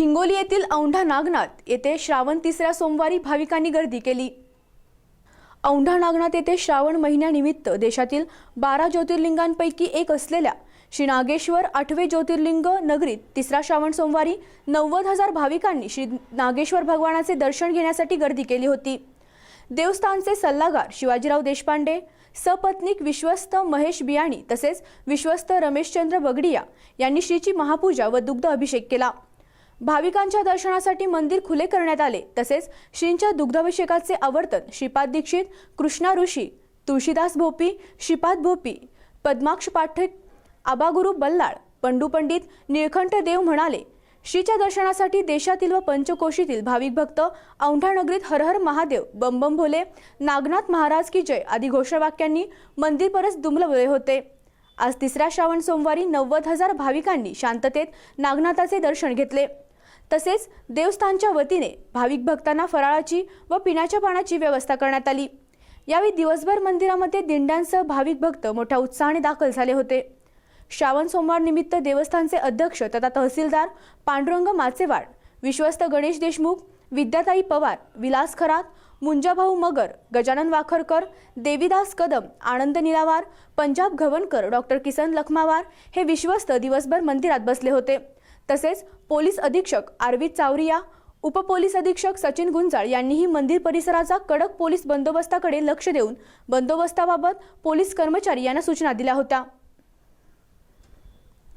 हिंगोली येथील औंढा नागनाथ येथे श्रावण तिसऱ्या सोमवारी भाविकांनी गर्दी केली. औंढा नागनाथ येथे श्रावण महिन्यानिमित्त देशातील बारा ज्योतिर्लिंगांपैकी एक असलेल्या श्री नागेश्वर आठवे ज्योतिर्लिंग नगरीत तिसरा श्रावण सोमवारी नव्वद हजार भाविकांनी श्री नागेश्वर भगवानाचे दर्शन घेण्यासाठी गर्दी केली होती. देवस्थानचे सल्लागार शिवाजीराव देशपांडे सपत्नीक विश्वस्त महेश बियाणी तसेच विश्वस्त रमेशचंद्र बगडिया यांनी श्रीची महापूजा व दुग्ध अभिषेक केला. भाविकांच्या दर्शनासाठी मंदिर खुले करण्यात आले. तसेच श्रींच्या दुग्धाभिषेकाचे आवर्तन श्रीपाद दीक्षित कृष्णा ऋषी तुळशीदास भोपी श्रीपाद भोपी पद्माक्ष पाठक आबागुरु बल्लाळ पंडू पंडित निळखंठ देव म्हणाले. श्रीच्या दर्शनासाठी देशातील व पंचकोशीतील भाविक भक्त औंढा नगरीत हरहर महादेव बम भोले नागनाथ महाराज की जय आदी घोषवाक्यांनी मंदिर परस दुमलवले होते. आज तिसऱ्या श्रावण सोमवारी नव्वद हजार भाविकांनी शांततेत नागनाथाचे दर्शन घेतले. तसेच देवस्थानच्या वतीने भाविक भक्तांना फराळाची व पिण्याच्या पाण्याची व्यवस्था करण्यात आली. यावेळी दिवसभर मंदिरामध्ये दिंड्यांसह भाविक भक्त मोठ्या उत्साहाने दाखल झाले होते. श्रावण सोमवार निमित्त देवस्थानचे अध्यक्ष तथा तहसीलदार पांडुरंग माचेवाड विश्वस्त गणेश देशमुख विद्याताई पवार विलास खरात मुंजाभाऊ मगर गजानन वाखरकर देवीदास कदम आनंद निलावार पंजाब घवणकर डॉक्टर किसन लखमावार हे विश्वस्त दिवसभर मंदिरात बसले होते. तसेच पोलीस अधीक्षक आरवी चावरिया उपपोलीस अधीक्षक सचिन गुंजाळ यांनीही मंदिर परिसराचा कडक पोलीस बंदोबस्ताकडे लक्ष देऊन बंदोबस्ताबाबत पोलीस कर्मचारी यांना सूचना दिल्या होत्या.